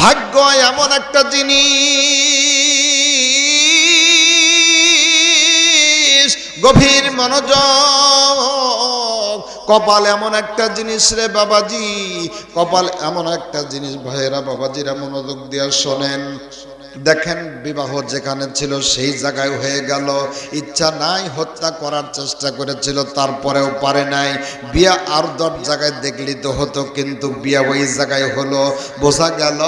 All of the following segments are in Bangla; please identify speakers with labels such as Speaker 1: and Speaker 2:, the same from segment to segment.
Speaker 1: ভাগ্য এমন একটা জিনিস, গভীর মনোযোগ। কপাল এমন একটা জিনিস রে বাবাজি, কপাল এমন একটা জিনিস। ভাইয়েরা, বাবাজিরা মনোযোগ দিয়ে শোনেন। দেখেন বিবাহ যেখানে ছিল সেই জায়গায় হয়ে গেল। ইচ্ছা নাই, হত্যা করার চেষ্টা করেছিল, তারপরেও পারে নাই। বিয়া আর দশ জায়গায় দেখলি তো হতো, কিন্তু বিয়া ওই জায়গায় হলো। বোঝা গেল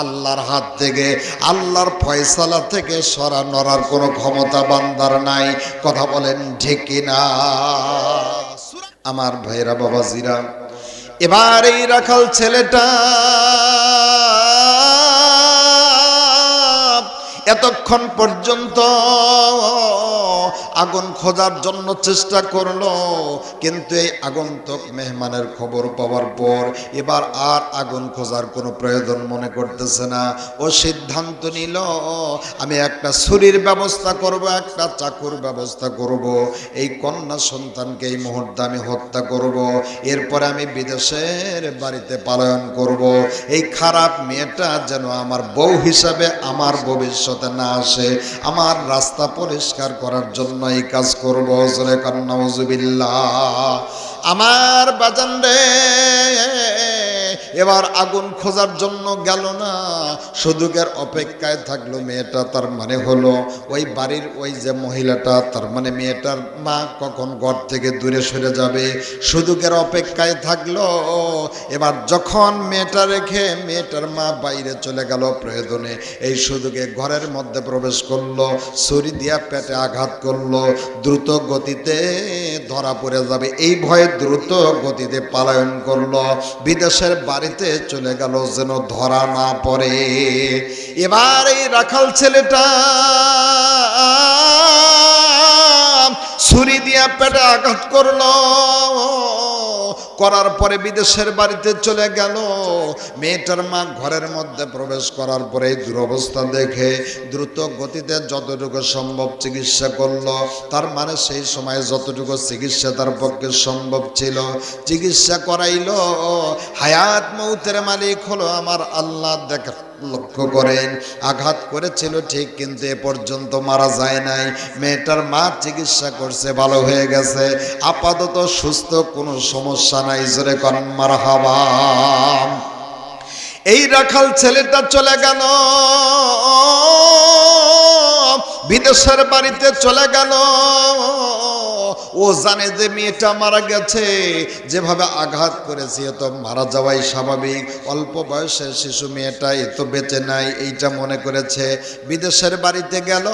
Speaker 1: আল্লাহর হাত থেকে, আল্লাহর ফয়সালা থেকে সরা নড়ার কোনো ক্ষমতা বান্দার নাই। কথা বলেন ঢেকে না? আমার ভাইরা বাবাজিরা, এবার এই রাখাল ছেলেটা এতক্ষণ পর্যন্ত আগুন খোঁজার জন্য চেষ্টা করল, কিন্তু এই আগন্তুক মেহমানের খবর পাওয়ার পর এবার আর আগুন খোঁজার কোনো প্রয়োজন মনে করতেছে না। ও সিদ্ধান্ত নিল, আমি একটা ছুরির ব্যবস্থা করব, একটা চাকুর ব্যবস্থা করব, এই কন্যা সন্তানকে এই মুহূর্তে আমি হত্যা করব, এরপরে আমি বিদেশের বাড়িতে পালন করব। এই খারাপ মেয়েটা যেন আমার বউ হিসাবে আমার ভবিষ্যতে না আসে, আমার রাস্তা পরিষ্কার করার জন্য এই কাজ করব জোরে কান্না আমার বাজান রে এবার আগুন খোঁজার জন্য গেল না। সুযোগের অপেক্ষায় থাকল মেয়েটা, তার মানে হলো ওই বাড়ির ওই যে মহিলাটা, তার মানে মেয়েটার মা কখন ঘর থেকে দূরে সরে যাবে? সুযোগের অপেক্ষায় থাকল। এবার যখন মেয়েটা রেখে মেয়েটার মা বাইরে চলে গেল প্রয়োজনে, এই সুযোগে ঘরের মধ্যে প্রবেশ করল, ছুরি দিয়া পেটে আঘাত করল, দ্রুত গতিতে ধরা পড়ে যাবে। এই ভয়ে দ্রুত গতিতে পালায়ন করল। বিদেশের বাড়িতে চলে গেল যেন ধরা না পড়ে। এবার এই রাখাল ছেলেটা ছুরি দিয়া পেটে আঘাত করল। করার পরে বিদেশের বাড়িতে চলে গেল। মেয়েটার মা ঘরের মধ্যে প্রবেশ করার পরে দুরবস্থা দেখে দ্রুত গতিতে যতটুকু সম্ভব চিকিৎসা করল। তার মানে সেই সময়ে যতটুকু চিকিৎসা তার পক্ষে সম্ভব ছিল। চিকিৎসা করাইল, হায়াত মৌতের মালিক হলো আমার আল্লাহ দেখা লক্ষ্য করেন, আঘাত করেছিল ঠিক কিন্তু এ পর্যন্ত মারা যায় নাই। মেয়েটার মা চিকিৎসা করছে, ভালো হয়ে গেছে। আপাতত সুস্থ, কোনো সমস্যা নাই। জোরে করেন মারা এই রাখাল ছেলেটা চলে গেল। বিদেশের বাড়িতে চলে গেল। ও জানে যে মেয়েটা মারা গেছে, যেভাবে আঘাত করেছে, এ তো মারা যাওয়াই স্বাভাবিক। অল্প বয়সের শিশু মেয়েটা এ তো বেঁচে নাই, এইটা মনে করেছে। বিদেশের বাড়িতে গেল,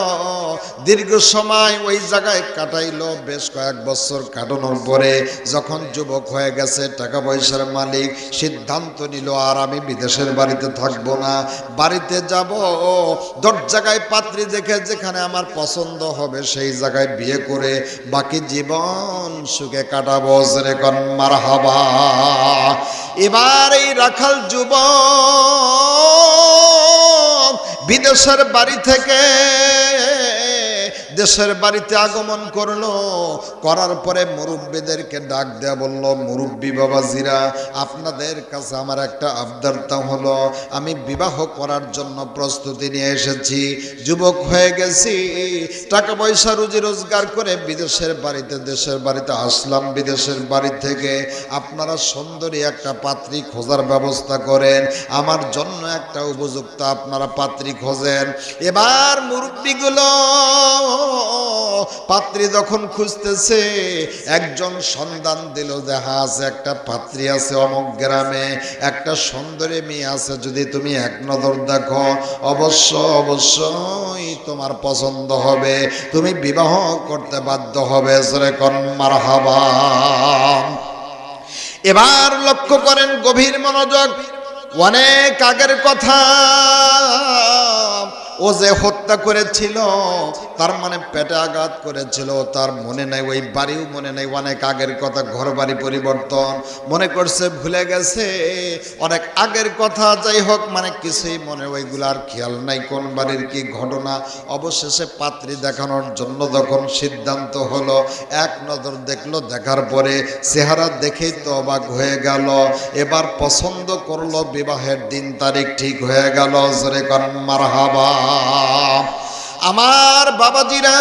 Speaker 1: দীর্ঘ সময় ওই জায়গায় কাটাইলো, বেশ কয়েক বছর কাটানোর পরে যখন যুবক হয়ে গেছে, টাকা পয়সার মালিক সিদ্ধান্ত নিল, আর আমি বিদেশের বাড়িতে থাকব না, বাড়িতে যাব দশ জায়গায় পাত্রী দেখে যেখানে আমার পছন্দ হবে, সেই জায়গায় বিয়ে করে, বাকি জীবন সুখে কাটাবো জরে কন মার হবা এবার এই রাখাল যুব বিদেশের বাড়ি থেকে দেশের বাড়িতে আগমন করল, করার পরে মুরব্বীদেরকে ডাক দেয়া বলল, মুরব্বী বাবাজিরা, আপনাদের কাছে আমার একটা আবদারতা হলো, আমি বিবাহ করার জন্য প্রস্তুতি নিয়ে এসেছি, যুবক হয়ে গেছি, টাকা পয়সা রুজি রোজগার করে বিদেশের বাড়িতে, দেশের বাড়িতে আসলাম, বিদেশের বাড়ি থেকে। আপনারা সুন্দরী একটা পাত্রী খোঁজার ব্যবস্থা করেন, আমার জন্য একটা উপযুক্ত আপনারা পাত্রী খোঁজেন। এবার মুরব্বীগুলো পাত্রী যখন খুঁজতেছে, একজন সন্ধান দিল দেখা আছে একটা পাত্রী আছে অমুক গ্রামে, একটা সুন্দরী মেয়ে আছে, যদি তুমি এক নজর দেখো, অবশ্য, অবশ্যই তোমার পছন্দ হবে। তুমি বিবাহ করতে বাধ্য হবে সরে কন মার এবার লক্ষ্য করেন গভীর মনোযোগ, অনেক আগের কথা। ও যে হত্যা করেছিল, তার মানে পেটে আঘাত করেছিল। তার মনে নাই, ওই বাড়িও মনে নাই। অনেক আগের কথা ঘর বাড়ি পরিবর্তন। মনে করছে ভুলে গেছে। অনেক আগের কথা, যাই হোক মানে কিছুই মনে ওইগুলার খেয়াল নাই, কোন বাড়ির কি ঘটনা। অবশেষে পাত্রী দেখানোর জন্য যখন সিদ্ধান্ত হলো, এক নজর দেখল, দেখার পরে চেহারা দেখেই তো অবাক হয়ে গেল। এবার পছন্দ করল বিবাহের দিন তারিখ, ঠিক হয়ে গেল। জোরে কর মারহাবা। আমার বাবাজিরা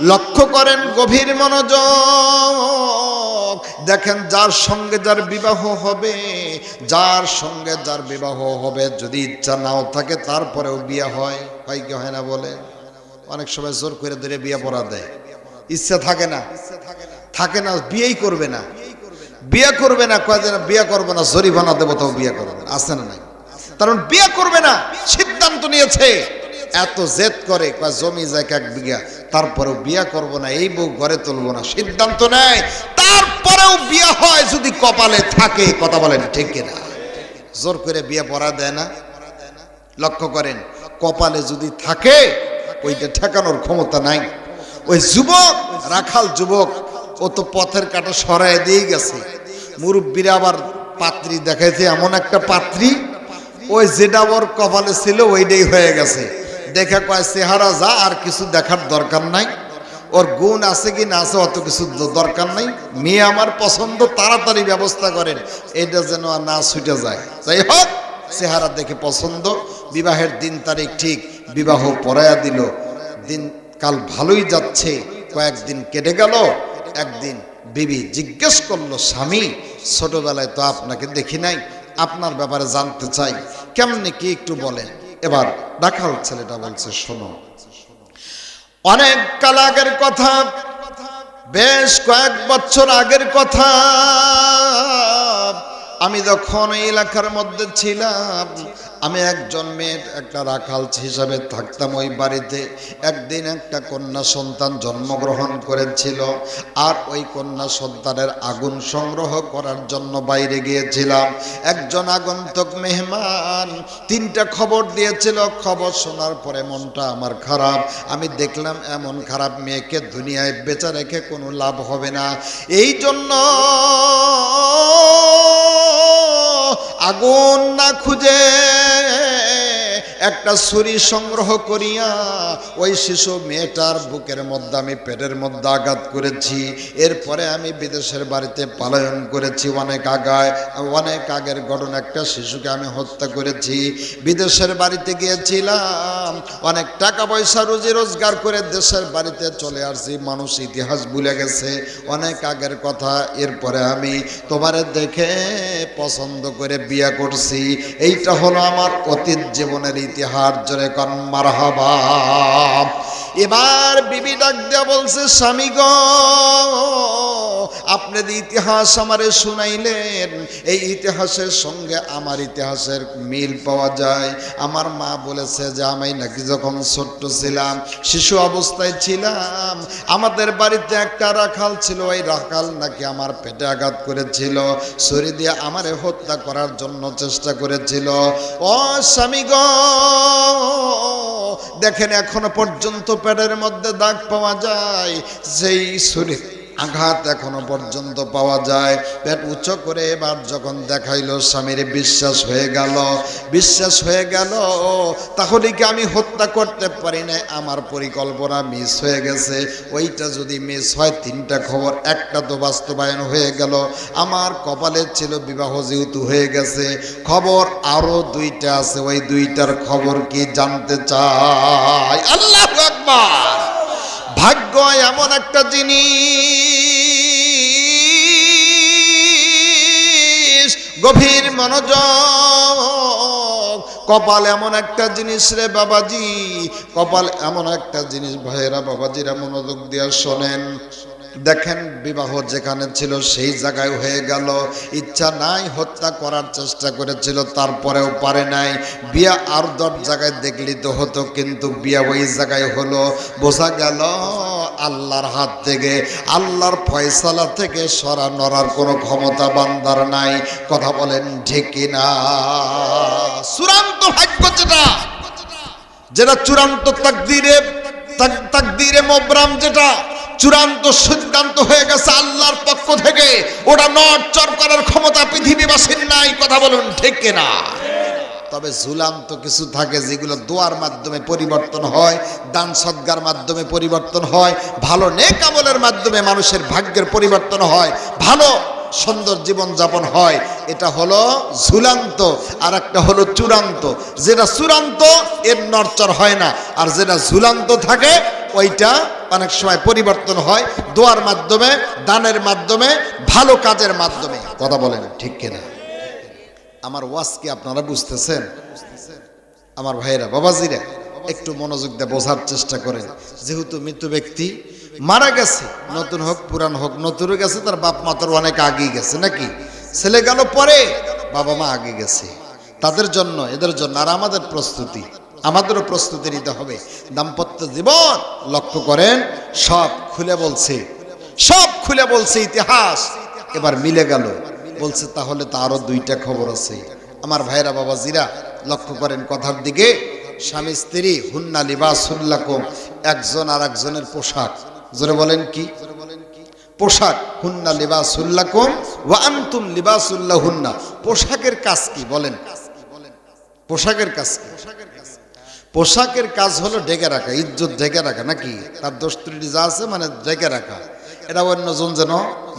Speaker 1: লক্ষ্য করেন গভীর মনোযোগ। দেখেন যার সঙ্গে যার বিবাহ হবে, যার সঙ্গে যার বিবাহ হবে, যদি ইচ্ছা নাও থাকে তারপরেও বিয়ে হয়। হয় কি হয় না বলে? অনেক সময় জোর করে ধরে বিয়ে পড়া দেয়। ইচ্ছা থাকে না। থাকে না, বিয়েই করবে না। বিয়ে করবে না, কয় যেন বিয়ে করবে না, জরিমানা দেবো তাও বিয়ে করবে না। আছে না নাই? কারণ বিয়ে করবে না, সিদ্ধান্ত নিয়েছে। এত জেদ করে জমি যায় এক বিঘা, তারপরেও বিয়ে করব না, এই বউ ঘরে তুলবো না, সিদ্ধান্ত নেয়। তারপরেও বিয়ে হয় যদি কপালে থাকে কথা বলেন ঠিক কিনা? জোর করে বিয়ে পড়া দেয় না? লক্ষ্য করেন, কপালে যদি থাকে ওইটা ঠেকানোর ক্ষমতা নাই। ওই যুবক, রাখাল যুবক ও তো পথের কাটা সরাই দিয়ে গেছে। মুরব্বীরা আবার পাত্রী দেখাইছে, এমন একটা পাত্রী, ওই যেটা ওর কপালে ছিল ওইটাই হয়ে গেছে। দেখে কয়, চেহারা যা, আর কিছু দেখার দরকার নাই। ওর গুণ আছে কি না আছে অত কিছু দরকার নাই। মেয়ে আমার পছন্দ, তাড়াতাড়ি ব্যবস্থা করেন। এটা যেন না ছুটে যায়। যাই হোক, চেহারা দেখে পছন্দ। বিবাহের দিন তারিখ ঠিক, বিবাহ পড়ায়া দিল। দিন কাল ভালোই যাচ্ছে। কয়েকদিন কেটে গেল। একদিন বিবি জিজ্ঞেস করল, স্বামী, ছোটবেলায় তো আপনাকে দেখি নাই, আপনার ব্যাপারে জানতে চাই। কেমনি কি একটু বলেন। এবার রাখাল ছেলেটা বলছে, শোনো, অনেক কাল আগের কথা, বেশ কয়েক বছর আগের কথা আমি যখন এই এলাকার মধ্যে ছিলাম, আমি একজন মেয়ের একটা রাখাল হিসাবে থাকতাম ওই বাড়িতে। একদিন একটা কন্যা সন্তান জন্মগ্রহণ করেছিল আর ওই কন্যা সন্তানের আগুন সংগ্রহ করার জন্য বাইরে গিয়েছিলাম। একজন আগন্তক মেহমান তিনটা খবর দিয়েছিল, খবর শোনার পরে মনটা আমার খারাপ। আমি দেখলাম এমন খারাপ মেয়েকে দুনিয়ায় বেচা রেখে কোনো লাভ হবে না। এই জন্য আগুন না খুঁজে একটা ছুরি সংগ্রহ করিয়া ওই শিশু মেয়েটার বুকের মধ্যে আমি পেটের মধ্যে আঘাত করেছি। এরপরে আমি বিদেশের বাড়িতে পালায়ন করেছি। অনেক আগায়, অনেক আগের ঘটনা, একটা শিশুকে আমি হত্যা করেছি। বিদেশের বাড়িতে গিয়েছিলাম। অনেক টাকা পয়সা রুজি রোজগার করে দেশের বাড়িতে চলে আসছি। মানুষ ইতিহাস ভুলে গেছে। অনেক আগের কথা। এরপরে আমি তোমারে দেখে পছন্দ করে বিয়ে করছি। এইটা হলো আমার অতীত জীবনের ইতিহাস জোরে কন মারহাবা। এবার বিবি ডাক দেয়া বলছে স্বামী গো আপনি যে ইতিহাস আমারে শুনাইলেন। এই ইতিহাসের সঙ্গে আমার ইতিহাসের মিল পাওয়া যায়। আমার মা বলেছে যে, আমি নাকি যখন ছোট্ট ছিলাম, শিশু অবস্থায় ছিলাম, আমাদের বাড়িতে একটা রাখাল ছিল, ওই রাখাল নাকি আমার পেটে আঘাত করেছিল। ছুরি দিয়ে আমারে হত্যা করার জন্য চেষ্টা করেছিল। ও স্বামী দেখেন এখনও পর্যন্ত পেটের মধ্যে দাগ পাওয়া যায়। সেই ছুরি আঘাত এখনও পর্যন্ত পাওয়া যায়। পেট উচ্চ করে এবার যখন দেখাইলো, স্বামীর বিশ্বাস হয়ে গেল। বিশ্বাস হয়ে গেল, তাহলে কি আমি হত্যা করতে পারি না আমার পরিকল্পনা মিস হয়ে গেছে। ওইটা যদি মিস হয়, তিনটা খবর, একটা তো বাস্তবায়ন হয়ে গেল। আমার কপালে ছিল বিবাহ যেহেতু হয়ে গেছে। খবর আরও দুইটা আছে। ওই দুইটার খবর কি জানতে চাই? আল্লাহ আকবার! ভাগ্য এমন একটা জিনিস, গভীর মনোযোগ। কপাল এমন একটা জিনিস রে বাবাজি, কপাল এমন একটা জিনিস ভাইয়েরা বাবাজিরা মনোযোগ দিয়ে শোনেন। দেখেন বিবাহ যেখানে ছিল সেই জায়গায় হয়ে গেল। ইচ্ছা নাই, হত্যা করার চেষ্টা করেছিল, তারপরেও পারে নাই। বিয়া আর দশ জায়গায় দেখলি তো হতো, কিন্তু বিয়া ওই জায়গায় হলো। বোঝা গেল আল্লাহর হাত থেকে, আল্লাহর ফয়সালা থেকে সরা নড়ার কোনো ক্ষমতা বান্দার নাই। কথা বলেন ঠিক না চূড়ান্ত ভাগ্য যেটা যেটা চূড়ান্ত তাকদিরে, তাক- তাকদিরে মোবরাম যেটা চূড়ান্ত সিদ্ধান্ত হয়ে গেছে আল্লাহর পক্ষ থেকে। ওটা নড়চড় করার ক্ষমতা পৃথিবীবাসীর নাই, কথা বলুন ঠিক না তবে ঝুলান্ত কিছু থাকে যেগুলো দোয়ার মাধ্যমে পরিবর্তন হয়, দান সদ্গার মাধ্যমে পরিবর্তন হয়, ভালো নেক আমলের মাধ্যমে মানুষের ভাগ্যের পরিবর্তন হয়, ভালো সুন্দর জীবন যাপন হয়। এটা হলো ঝুলান্ত আর একটা হলো চূড়ান্ত। যেটা চূড়ান্ত, এর নরচর হয় না। আর যেটা ঝুলান্ত থাকে, ওইটা অনেক সময় পরিবর্তন হয় দোয়ার মাধ্যমে, দানের মাধ্যমে, ভালো কাজের মাধ্যমে। কথা বলেন, ঠিক কিনা? আমার ওয়াজ কি আপনারা বুঝতেছেন? আমার ভাইয়েরা, বাবাজিরা, একটু মনোযোগ দিয়ে বোঝার চেষ্টা করেন। যেহেতু মৃত্যু ব্যক্তি মারা গেছে। নতুন হোক, পুরান হোক, নতুন গেছে, তার বাপ মা তোর অনেক আগিয়ে গেছে নাকি? ছেলে গেল পরে, বাবা মা আগে গেছে। তাদের জন্য, এদের জন্য, আর আমাদের প্রস্তুতি, আমাদেরও প্রস্তুতি নিতে হবে। দাম্পত্য জীবন, লক্ষ্য করেন, সব খুলে বলছে। সব খুলে বলছে ইতিহাস। এবার মিলে গেল। বলছে, তাহলে তো আরও দুইটা খবর আছে। আমার ভাইরা বাবা জিরা লক্ষ্য করেন কথার দিকে। স্বামী স্ত্রী, হুন্না লিবাসুল্লাকুম একজন আর একজনের পোশাক। জোরে বলেন কি? পোশাক, হুন্না লিবাসুল্লাকুম ওয়া আনতুম লিবাসুল্লাহ হুন্না পোশাকের কাজ কি? বলেন। পোশাকের কাজ কি? পোশাকের কাজ হলো ঢেকে রাখা, ইজ্জত ঢেকে রাখা, নাকি? তার দোষ ত্রুটি যা আছে মানে ঢেকে রাখা। এটা অন্যজন যেন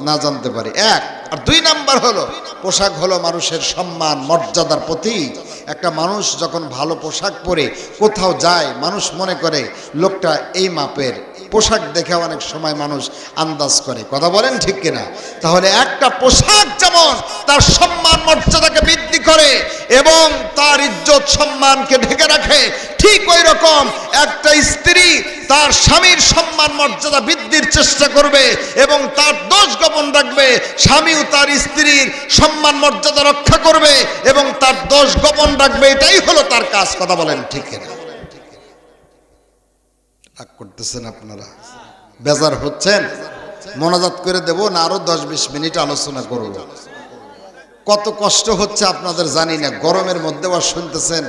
Speaker 1: না জানতে পারে। এক, আর দুই নাম্বার হলো, পোশাক হলো মানুষের সম্মান, মর্যাদার প্রতি একটা মানুষ যখন ভালো পোশাক পরে কোথাও যায়, মানুষ মনে করে, লোকটা এই মাপের পোশাক দেখে অনেক সময় মানুষ আন্দাজ করে। কথা বলেন ঠিক কিনা? তাহলে একটা পোশাক যেমন তার সম্মান মর্যাদাকে বৃদ্ধি করে এবং তার ইজ্জত সম্মানকে ঢেকে রাখে, ঠিক ওই রকম একটা স্ত্রী তার স্বামীর সম্মান মর্যাদা বৃদ্ধির চেষ্টা করবে এবং তার দোষ গোপন রাখবে, স্বামীও তার স্ত্রীর সম্মান মর্যাদা রক্ষা করবে এবং তার দোষ গোপন রাখবে, এটাই হলো তার কাজ। কথা বলেন ঠিক কিনা? রাগ করতেছেন আপনারা। বেজার হচ্ছেন? মনাজাত করে দেব না আরও দশ বিশ মিনিট আলোচনা করব। কত কষ্ট হচ্ছে আপনাদের জানি না, গরমের মধ্যে আর শুনতেছেন।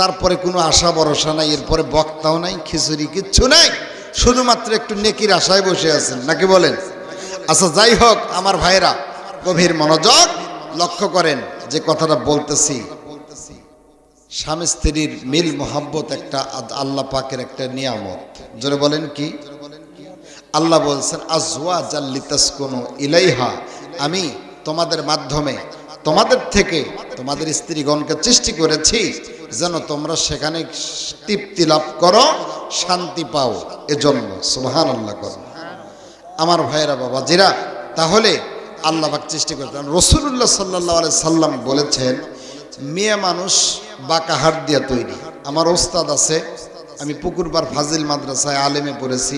Speaker 1: তারপরে কোনো আশা ভরসা নাই, এরপরে বক্তাও নাই, খিচুড়ি কিচ্ছু নাই। শুধুমাত্র একটু নেকির আশায় বসে আছেন, নাকি বলেন? আচ্ছা যাই হোক, আমার ভাইরা গভীর মনোযোগ লক্ষ্য করেন যে কথাটা বলতেছি। স্বামী স্ত্রীর মিল মোহাব্বত একটা আল্লাহ পাকের একটা নিয়ামত। জোরে বলেন কি? আল্লাহ বলছেন আজওয়া জাল্লিতাস কোনো ইলাইহা। আমি তোমাদের মাধ্যমে, তোমাদের থেকে তোমাদের স্ত্রীগণকে সৃষ্টি করেছি, যেন তোমরা সেখানে তৃপ্তি লাভ করো, শান্তি পাও। এজন্য সুবহান আল্লাহ করো। আমার ভাইয়েরা বাবা জিরা তাহলে আল্লাহ পাক সৃষ্টি করেছেন। রসুল্লাহ সাল্লাহ সাল্লাম বলেছেন মেয়ে মানুষ বাঁকা হাট দিয়ে তৈরি। আমার ওস্তাদ আছে, আমি পুকুরবার ফাজিল মাদ্রাসায় আলেমে পড়েছি।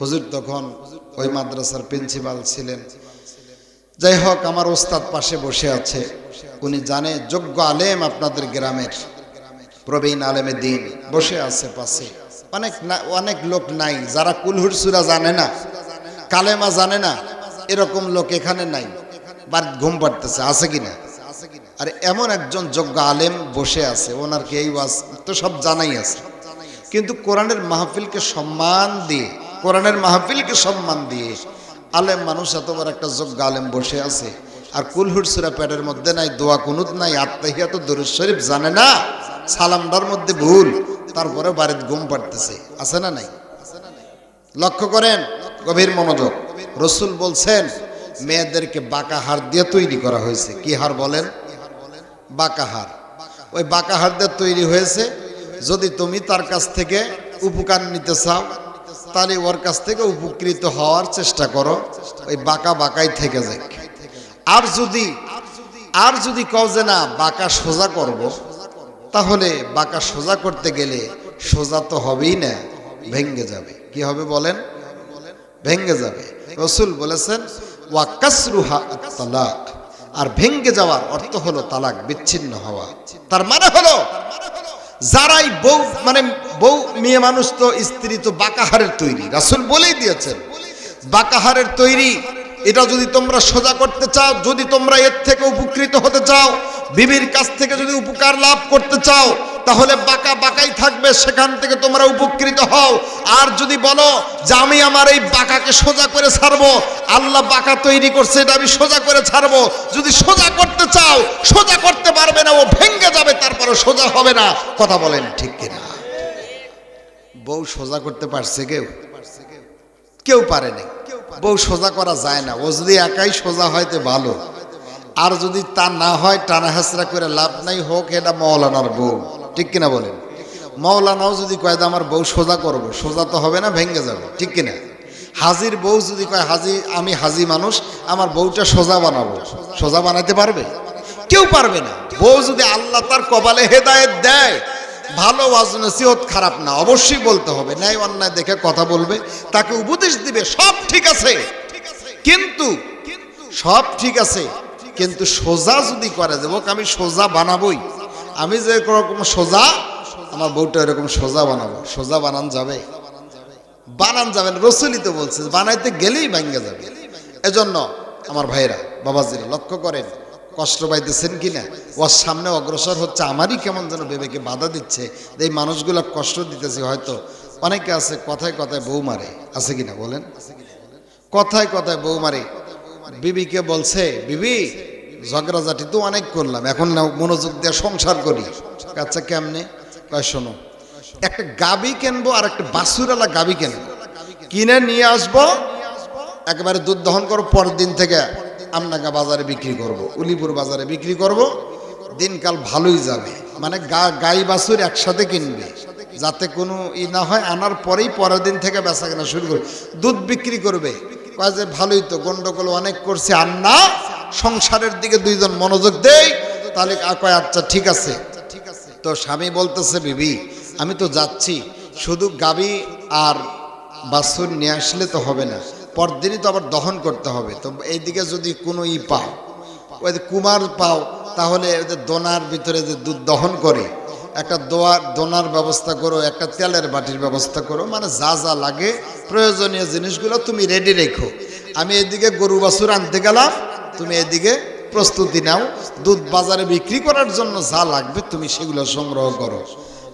Speaker 1: হুজুর তখন ওই মাদ্রাসার প্রিন্সিপাল ছিলেন। যাই হোক, আমার ওস্তাদ পাশে বসে আছে। উনি জানে, যোগ্য আলেম আপনাদের গ্রামের। প্রবীণ আলেমে দিন, বসে আছে পাশে। অনেক অনেক লোক নাই, যারা কুলহুর সুরা জানে না, কালেমা জানে না, এরকম লোক এখানে নাই। বাড়িতে ঘুম পাড়তেছে, আছে কিনা? আর এমন একজন যোগ্য আলেম বসে আছে, ওনার কি এই ওয়াজ তো সব জানাই আছে। কিন্তু কোরআনের মাহফিলকে সম্মান দিয়ে, কোরআনের মাহফিলকে সম্মান দিয়ে আলেম মানুষ এত বড় একটা যোগ্য আলেম বসে আছে। আর কুলহুর সুরা প্যাডের মধ্যে নাই, দোয়া কুনুত নাই আত্মাহিয়াত দরুদ শরীফ জানে না। সালামটার মধ্যে ভুল তারপরে বাড়িতে ঘুম পাড়তেছে, আছে না নাই? লক্ষ্য করেন, গভীর মনোযোগ। রসুল বলছেন, মেয়েদেরকে বাঁকা হার দিয়ে তৈরি করা হয়েছে। কি হার বলেন? বাঁকা হার ওই বাঁকা হার দিয়ে তৈরি হয়েছে। যদি তুমি তার কাছ থেকে উপকার নিতে চাও, তাহলে ওর কাছ থেকে উপকৃত হওয়ার চেষ্টা করো। ওই বাঁকা বাঁকাই থেকে যাক। আর যদি আর যদি কও যে না, বাঁকা সোজা করব, তাহলে বাঁকা সোজা করতে গেলে সোজা তো হবেই না, ভেঙ্গে যাবে। কি হবে বলেন? ভেঙ্গে যাবে। রসুল বলেছেন ওয়াকাসরুহা তালাক আর ভেঙ্গে যাওয়ার অর্থ হলো তালাক, বিচ্ছিন্ন হওয়া। তার মানে হলো, যারাই বউ মানে বউ মেয়ে মানুষ তো স্ত্রী তো বাকাহারের তৈরি। রাসুল বলেই দিয়েছেন বাকাহারের তৈরি এটা যদি তোমরা সোজা করতে চাও, যদি তোমরা এর থেকে উপকৃত হতে চাও, বিবির কাছ থেকে যদি উপকার লাভ করতে চাও, তাহলে বাঁকা বাঁকাই থাকবে, সেখান থেকে তোমরা উপকৃত হও। আর যদি বলো যে আমি আমার এই বাঁকাকে সোজা করে ছাড়বো, আল্লাহ বাঁকা তৈরি করছে, এটা আমি সোজা করে ছাড়বো। যদি সোজা করতে চাও, সোজা করতে পারবে না, ও ভেঙ্গে যাবে তারপরে সোজা হবে না। কথা বলেন ঠিক কিনা? বউ সোজা করতে পারছে কেউ? কেউ পারেনি বউ সোজা করা যায় না। ও যদি একাই সোজা হয়তো ভালো। আর যদি তা না হয় টানা হাসরা করে লাভ নাই, হোক, এটা মৌলানার বউ। ঠিক কিনা বলেন? মৌলানাও যদি কয় আমার বউ সোজা করব, সোজা তো হবে না, ভেঙে যাবে। ঠিক কিনা? হাজির বউ যদি কয়, হাজি, আমি হাজি মানুষ, আমার বউটা সোজা বানাবো। সোজা বানাইতে পারবে? কেউ পারবে না। বউ যদি আল্লাহ তার কপালে হেদায়েত দেয় ভালো ওয়াজ, নসিহত খারাপ না, অবশ্যই বলতে হবে। ন্যায় অন্যায় দেখে কথা বলবে, তাকে উপদেশ দিবে, সব ঠিক আছে। কিন্তু সব ঠিক আছে, কিন্তু সোজা যদি করে দেবো আমি সোজা বানাবই, আমি যে রকম সোজা, আমার বউটা এরকম সোজা বানাবো, সোজা বানান যাবে। বানান যাবে না, রসুলই তো বলছে, বানাইতে গেলেই ভেঙ্গে যাবে। এজন্য আমার ভাইরা বাবাজিরা, লক্ষ্য করেন কষ্ট পাইতেছেন কিনা? ওর সামনে অগ্রসর হচ্ছে, আমারই কেমন যেন বেবেকে বাধা দিচ্ছে। এই মানুষগুলো কষ্ট দিতেছে হয়তো। অনেকে আছে, কথায় কথায় বউ মারে। আছে কিনা বলেন? কথায় কথায় বউ মারে। বিবিকে বলছে, বিবি, ঝগড়াঝাটি তো অনেক করলাম, এখন না মনোযোগ দিয়ে সংসার করি। আচ্ছা কেমনে? কয়, শোনো, একটা গাবি কিনবো আর একটা বাসুরালা গাবি কিনবো। কিনে নিয়ে আসব, একেবারে দুধ দহন করো পরের দিন থেকে। আমনাগা বাজারে বিক্রি করব। উলিপুর বাজারে বিক্রি করব। দিনকাল ভালোই যাবে মানে গাই বাছুর একসাথে কিনবে, যাতে কোনো ই না হয়, আনার পরেই পরের দিন থেকে বেচা কেনা শুরু করবে দুধ বিক্রি করবে, কয় যে ভালোই তো, গন্ডগোল অনেক করছে, আর না, সংসারের দিকে দুইজন মনোযোগ দেয় তাহলে কয় আচ্ছা ঠিক আছে তো স্বামী বলতেছে, বিবি, আমি তো যাচ্ছি, শুধু গাবি আর বাছুর নিয়ে আসলে তো হবে না পরদিনই তো আবার দহন করতে হবে। তো এইদিকে যদি কোনো ই পাও, ওই কুমার পাও, তাহলে ওই দোনার ভিতরে যে দুধ দহন করে, একটা দোয়ার দোনার ব্যবস্থা করো, একটা তেলের বাটির ব্যবস্থা করো মানে যা যা লাগে প্রয়োজনীয় জিনিসগুলো তুমি রেডি রেখো। আমি এদিকে গরু বাছুর আনতে গেলাম, তুমি এদিকে প্রস্তুতি নাও। দুধ বাজারে বিক্রি করার জন্য যা লাগবে তুমি সেগুলো সংগ্রহ করো।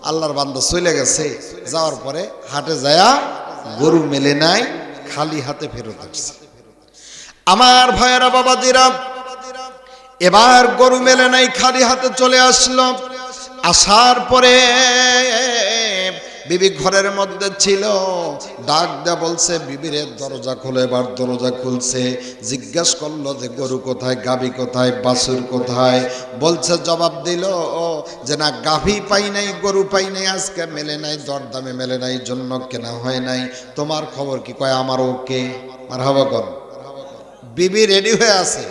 Speaker 1: আল্লাহর বান্ধব চলে গেছে, যাওয়ার পরে হাটে যায়া গরু মেলে নাই। খালি হাতে ফেরত আসছে। আমার ভাইয়েরা, বাবাজিরা, এবার গরু মেলে নাই, খালি হাতে চলে আসলো। আসার পরে বিবি ঘরের মধ্যে ছিল। ডাক দেয়া বলছে, বিবির দরজা খুলে, এবার দরজা খুলছে। জিজ্ঞেস করল যে, গরু কোথায়, গাভী কোথায়, বাছুর কোথায়? বলছে, জবাব দিল যে না, গাভী পাই নাই, গরু পাই নাই, আজকে মেলে নাই, দরদামে মেলে নাই, জন্য কেনা হয় নাই। তোমার খবর কি? কয়, আমার ওকে। আর হবা কর বিবি রেডি হয়ে আছে।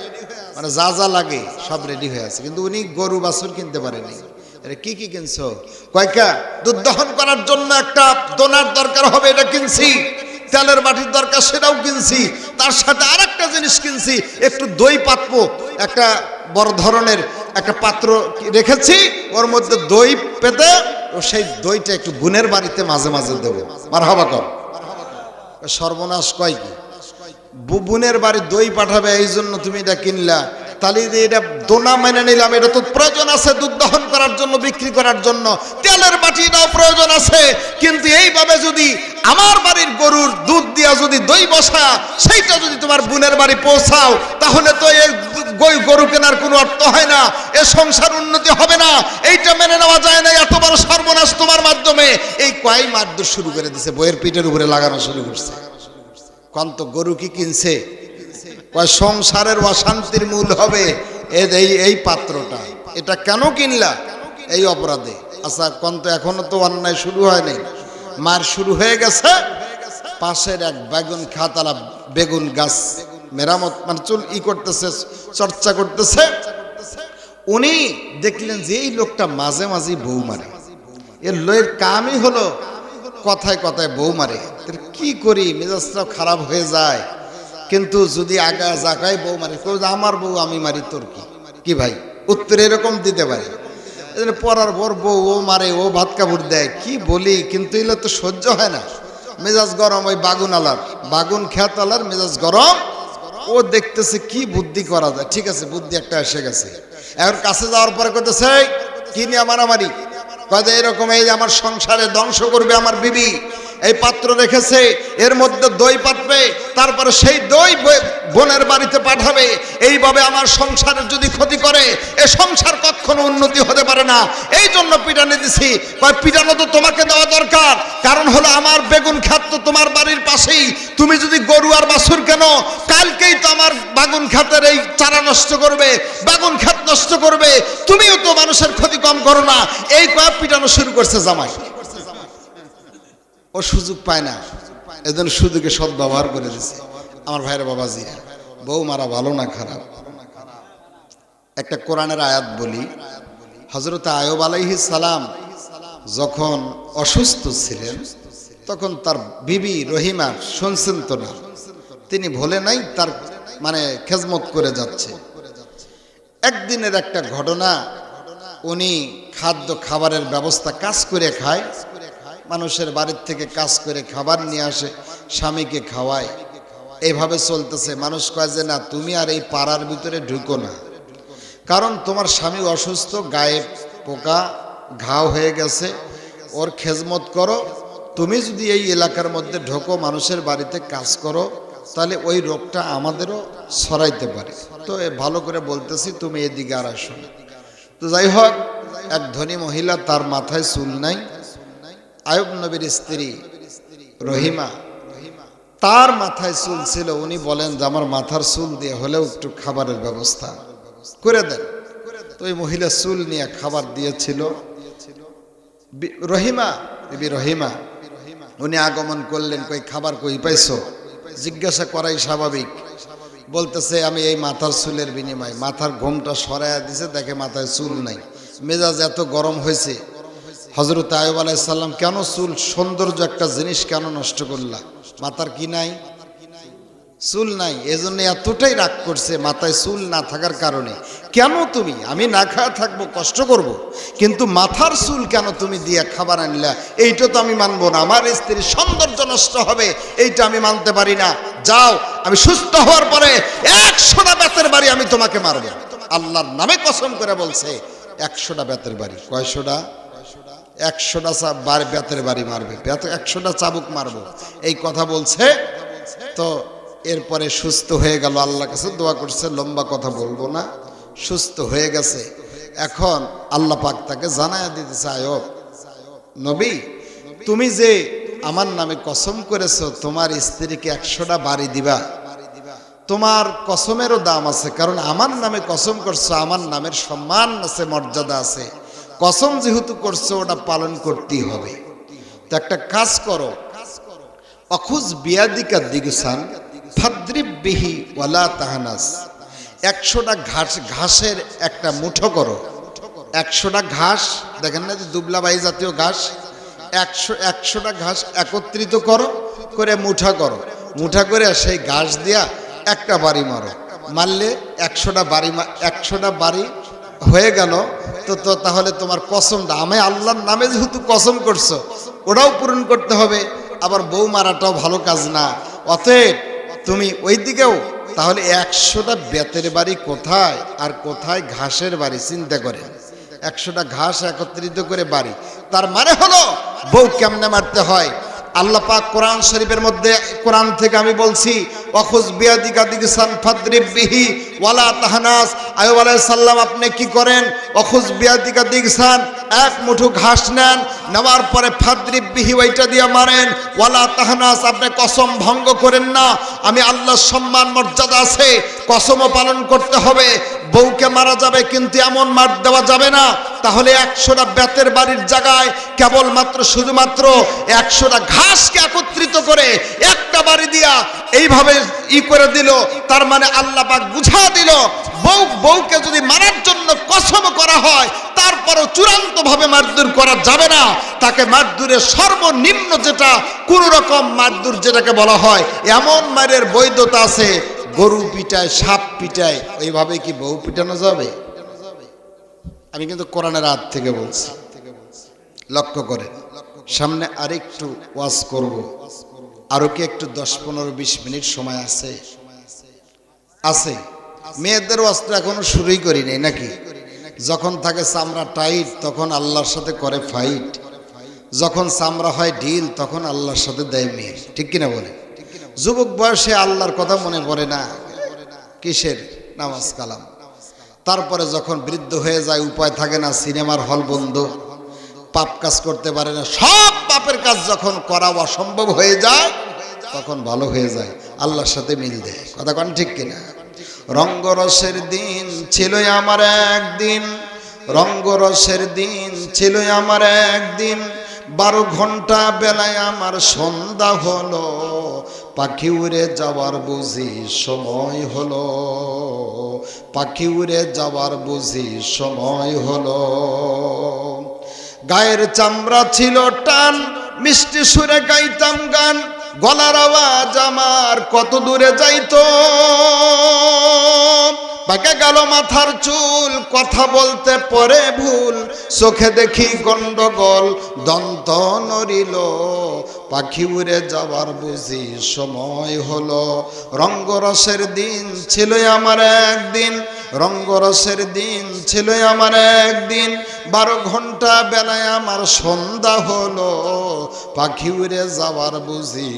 Speaker 1: মানে যা যা লাগে সব রেডি হয়ে আছে। কিন্তু উনি গরু, বাছুর কিনতে পারেনি। আরে কি কি কিনছো? কয়কা দুধ দহন করার জন্য একটা দোনার দরকার হবে, এটা কিনছি। তেলের বাটির দরকার, সেটাও কিনছি। তার সাথে আর একটা জিনিস কিনছি, একটু দই পাতবো। একটা বড় ধরনের একটা পাত্র রেখেছি, ওর মধ্যে দই পেতে, ও সেই দইটা একটু বোনের বাড়িতে মাঝে মাঝে দেবো। মার হবা কর সর্বনাশ কয় কি? বোনের বাড়ি দই পাঠাবে এই জন্য তুমি এটা কিনলা। তাহলে এটা দোনা মেনে নিলাম, এটা তো প্রয়োজন আছে দুধ দহন করার জন্য, বিক্রি করার জন্য। তেলের বাটিটাও প্রয়োজন আছে। কিন্তু এইভাবে যদি আমার বাড়ির গরুর দুধ দিয়া যদি দই বসা, সেইটা যদি তোমার বোনের বাড়ি পৌঁছাও, তাহলে তো এই গই গরু কেনার কোনো অর্থ হয় না। এ সংসার উন্নতি হবে না। এইটা মেনে নেওয়া যায় না। এত বড় সর্বনাশ তোমার মাধ্যমে। এই কয় মারদুর শুরু করে দিছে, বইয়ের পিঠের উপরে লাগানো শুরু করছে। কন্ত গরু কি কিনছে? সংসারের অশান্তির মূল হবে এই এই পাত্রটা। এটা কেন কিনলা? এই অপরাধে। আচ্ছা কন্ত এখনও তো অন্যায় শুরু হয়নি। মার শুরু হয়ে গেছে। পাশের এক বেগুন খাতালা বেগুন গাছ মেরামত মানে চুল ই করতেছে, চর্চা করতেছে। উনি দেখলেন যে এই লোকটা মাঝে মাঝে বউ মারে। এর লয়ের কামই হলো কথায় কথায় বউ মারে। কি করি? মেজাজটাও খারাপ হয়ে যায়। কিন্তু যদি আগা জাগায় বউ মারে আমার বউ আমি মারি তোর কি? কি ভাই? উত্তর এরকম দিতে পারে। পরার পর বউ ও মারে ও ভাত কাপড় দেয় কি বলি? কিন্তু এগুলো তো সহ্য হয় না। মেজাজ গরম ওই বাগুন আলার বাগুন খ্যাত আলার মেজাজ গরম। ও দেখতেছে কি বুদ্ধি করা যায়। ঠিক আছে বুদ্ধি একটা এসে গেছে। এখন কাছে যাওয়ার পরে কইতেছে "এই, কি নিয়ে মারামারি? কয় যে এরকম এই আমার সংসারে ধ্বংস করবে আমার বিবি। এই পাত্র রেখেছে, এর মধ্যে দই পাতবে, তারপরে সেই দই বোনের বাড়িতে পাঠাবে। এইভাবে আমার সংসারের যদি ক্ষতি করে, এ সংসার কখনো উন্নতি হতে পারে না। এই জন্য পিটানি দিছি। কয়, পিটানো তো তোমাকে দেওয়া দরকার। কারণ হলো আমার বেগুন খাত তো তোমার বাড়ির পাশেই। তুমি যদি গরু আর বাছুর কেন, কালকেই তো আমার বাগুন খাতের এই চারা নষ্ট করবে, বাগুন খাত নষ্ট করবে। তুমিও তো মানুষের ক্ষতি কম করো না। এই কয়েক পিটানো শুরু করছে জামাই। ও সুযোগ পায় না। এজন্য সুযোগে সদ্ব্যবহার করে দিছে। আমার ভাইয়ের বাবাজি, বউ মারা ভালো না খারাপ। একটা কোরআনের আয়াত বলি। হজরত আয়ব আলাইহি সালাম যখন অসুস্থ ছিলেন, তখন তার বিবি রহিমা শুনছেন তো না। তিনি ভোলে নাই, তার মানে খেজমত করে যাচ্ছে। একদিনের একটা ঘটনা, উনি খাদ্য খাবারের ব্যবস্থা কাজ করে খায়। মানুষের বাড়ির থেকে কাজ করে খাবার নিয়ে আসে, স্বামীকে খাওয়ায়। এইভাবে চলতেছে। মানুষ কয় যে, না, তুমি আর এই পাড়ার ভিতরে ঢুকো না। কারণ তোমার স্বামী অসুস্থ, গায়ে পোকা, ঘাও হয়ে গেছে। ওর খেজমত করো। তুমি যদি এই এলাকার মধ্যে ঢোকো, মানুষের বাড়িতে কাজ করো, তাহলে ওই রোগটা আমাদেরও ছড়াইতে পারে। তো ভালো করে বলতেছি, তুমি এদিকে আর আসো তো যাই হোক, এক ধনী মহিলা, তার মাথায় চুল নাই। আয়ব নবীর স্ত্রী রহিমা, তার মাথায় চুল ছিল। উনি বলেন যে, আমার মাথার চুল দিয়ে হলেও একটু খাবারের ব্যবস্থা করে দেন। তো ওই মহিলা চুল নিয়ে খাবার দিয়েছিল। রহিমা বিবি রহিমা, উনি আগমন করলেন, কই খাবার কই পাইছো? জিজ্ঞাসা করাই স্বাভাবিক। বলতেছে, আমি এই মাথার চুলের বিনিময়, মাথার ঘুমটা সরাইয়া দিছে, দেখে মাথায় চুল নাই। মেজাজ এত গরম হয়েছে হজরত আয়ব আলাইসাল্লাম কেন চুল, সৌন্দর্য একটা জিনিস কেন নষ্ট করলা? মাথার কি নাই? চুল নাই, এজন্য এতটাই রাগ করছে মাথায় চুল না থাকার কারণে। কেন তুমি? আমি না খাওয়া থাকব, কষ্ট করব। কিন্তু মাথার চুল কেন তুমি দিয়ে খাবার আনলা? এইটা তো আমি মানবো না। আমার স্ত্রীর সৌন্দর্য নষ্ট হবে, এইটা আমি মানতে পারি না। যাও, আমি সুস্থ হওয়ার পরে একশোটা বেতের বাড়ি আমি তোমাকে মারবো। আল্লাহর নামে কসম করে বলছে, একশোটা বেতের বাড়ি। কয়শোটা? একশোটা চা- বাড়ি বেতের বাড়ি মারবে। একশোটা চাবুক মারবো। এই কথা বলছে। তো এরপরে সুস্থ হয়ে গেল আল্লাহ কাছে দোয়া করছে, লম্বা কথা বলব না। সুস্থ হয়ে গেছে। এখন আল্লাহ পাক তাকে জানায় আয়ব নবী, তুমি যে আমার নামে কসম করেছ, তোমার স্ত্রীকে একশোটা বাড়ি দিবা। তোমার কসমেরও দাম আছে, কারণ আমার নামে কসম করছ, আমার নামের সম্মান আছে, মর্যাদা আছে। কসম যেহেতু করছ, ওটা পালন করতেই হবে। তো একটা কাজ করো, অখুজ বিয়াদিকা দিগুসান, ফাদ্রিব বিহি ওয়ালা তাহানাস। একশোটা ঘাস, ঘাসের একটা মুঠো করো। একশোটা ঘাস, দেখেন না যে দুবলাবাই জাতীয় ঘাস? একশো, একশোটা ঘাস একত্রিত করো, করে মুঠা করো। মুঠা করে সেই ঘাস দিয়া একটা বাড়ি মারো। মারলে একশোটা বাড়ি একশোটা বাড়ি হয়ে গেল, তো তো তাহলে তোমার কসমটা আমি আল্লাহর নামে যেহেতু কসম করছ, ওটাও পূরণ করতে হবে, আবার বউ মারাটাও ভালো কাজ না। অতএব তুমি ওই দিকেও, তাহলে একশোটা বেতের বাড়ি কোথায়, আর কোথায় ঘাসের বাড়ি, চিন্তা করে একশোটা ঘাস একত্রিত করে বাড়ি। তার মানে হলো, বউ কেমনে মারতে হয়? আল্লাহ পাক কোরআন শরীফের মধ্যে, কোরআন থেকে আমি বলছি অখুজ বিয়াদিকা দিগসান ফাদ্রিব বিহি ওয়ালা তাহানাস। আয়ুব আলাইহিস সাল্লাম আপনি কি করেন? অখুজ বিয়াদিকা দিগসান, এক মুঠো ঘাস নেন, নেওয়ার পরে ফাদ্রিব বিহি ওইটা দিয়ে মারেন, ওয়ালা তাহানাস, আপনি কসম ভঙ্গ করেন না। আমি আল্লাহর সম্মান, মর্যাদা আছে, কসমও পালন করতে হবে। বউকে মারা যাবে, কিন্তু এমন মার দেওয়া যাবে না। তাহলে একশোটা বেতের বাড়ির জায়গায় কেবলমাত্র, শুধুমাত্র একশোটা ঘাসকে একত্রিত করে একটা বাড়ি দিয়া এইভাবে ই করে দিল, তার মানে আল্লাহ পাক বুঝা দিল, বউ, বউকে যদি মারার জন্য কসম করা হয়, তারপরও চূড়ান্ত ভাবে মারধর করা যাবে না। তাকে মারধরের সর্বনিম্ন যেটা, কোন রকম মারধর যেটাকে বলা হয়, এমন মারের বৈধতা আছে, গরু পিটায়, সাপ পিটায়, ওইভাবে কি বউ পিটানো যাবে? আমি কিন্তু কোরআনের হাত থেকে বলছি। লক্ষ্য করে। সামনে আরেকটু ওয়াজ করব। আরও কি একটু দশ, পনেরো, বিশ মিনিট সময় আছে? আছে। মেয়েদের ওয়াজ তো এখনও শুরুই করিনি নাকি? যখন থাকে চামড়া টাইট, তখন আল্লাহর সাথে করে ফাইট। যখন চামড়া হয় ঢিল, তখন আল্লাহর সাথে দেয় মেয়ে ঠিক কিনা বলে? যুবক বয়সে আল্লাহর কথা মনে পড়ে না? কিসের? নামাজ কালাম। তারপরে যখন বৃদ্ধ হয়ে যায়, উপায় থাকে না, সিনেমার হল বন্ধ, পাপ কাজ করতে পারে না, সব পাপের কাজ যখন করা অসম্ভব হয়ে যায়, তখন ভালো হয়ে যায়, আল্লাহর সাথে মিল দেয়। কথা কন ঠিক কিনা? রঙ্গরসের দিন ছিল আমার একদিন, রঙ্গরসের দিন ছিল আমার একদিন, বারো ঘণ্টা বেলায় আমার সন্ধ্যা হলো পাখি উড়ে যাওয়ার বুঝি সময় হলো পাখি উড়ে যাওয়ার বুঝি সময় হলো। গায়ের চামড়া ছিল টান, মিষ্টি সুরে গাইতাম গান, গলার আওয়াজ আমার কত দূরে যাইতো। পাকে গেল মাথার চুল, কথা বলতে পরে ভুল, চোখে দেখি গন্ডগোল, দন্ত নড়িল পাখি উড়ে যাবার বুঝি সময় হলো। রঙ্গরসের দিন ছিল আমার একদিন, রঙ্গরসের দিন ছিল আমার একদিন। বারো ঘণ্টা বেলায় আমার সন্ধ্যা হলো, পাখি উড়ে যাওয়ার বুঝি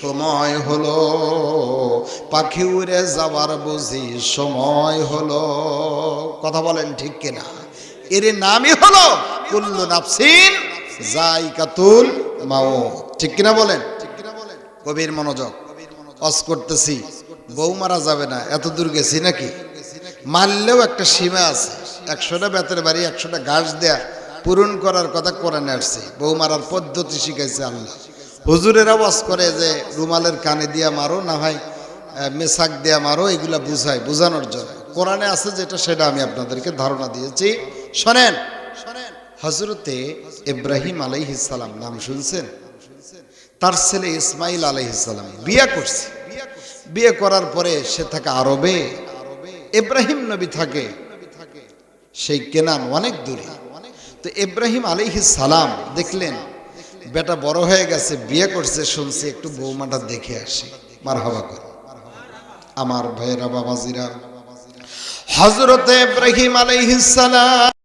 Speaker 1: সময় হলো। পাখি উড়ে যাওয়ার বুঝি সময় হলো। কথা বলেন ঠিক কিনা? এর নামই হলো কুল্লু নাফসিন। জাইকাতুল মাও ঠিক কিনা বলেন? কবির মনোযোগ। অস করতেছি। বউ মারা যাবে না। এত দূর গেছি নাকি? মারলেও একটা সীমা আছে। একশোটা বেতের বাড়ি, একশোটা ঘাস দেয়া পূরণ করার কথা কোরআনে আসছে। বউ মারার পদ্ধতি শিখাইছে আল্লাহ। হুজুরের আওয়াজ করে যে, রুমালের কানে দিয়া মারো, না হয় মেসাক দিয়া মারো, এগুলা বুঝায়, বোঝানোর জন্য। কোরআনে আছে যেটা, সেটা আমি আপনাদেরকে ধারণা দিয়েছি। শোনেন হজরতে ইব্রাহিম আলাইহিসালাম নাম শুনছেন? তার ছেলে ইসমাইল আলাইহিসালাম বিয়ে করছে। বিয়ে করার পরে সে থাকে আরবে। ইব্রাহিম নবী থাকে। সেই কেনান অনেক দূরে। তো ইব্রাহিম সালাম দেখলেন, বেটা বড় হয়ে গেছে, বিয়ে করছে, শুনছি, একটু বৌমাটা দেখে আসি। মার হাবা করে। আমার ভাইয়েরা, বাবাজিরা হজরতে ইব্রাহিম আলাইহিস সালাম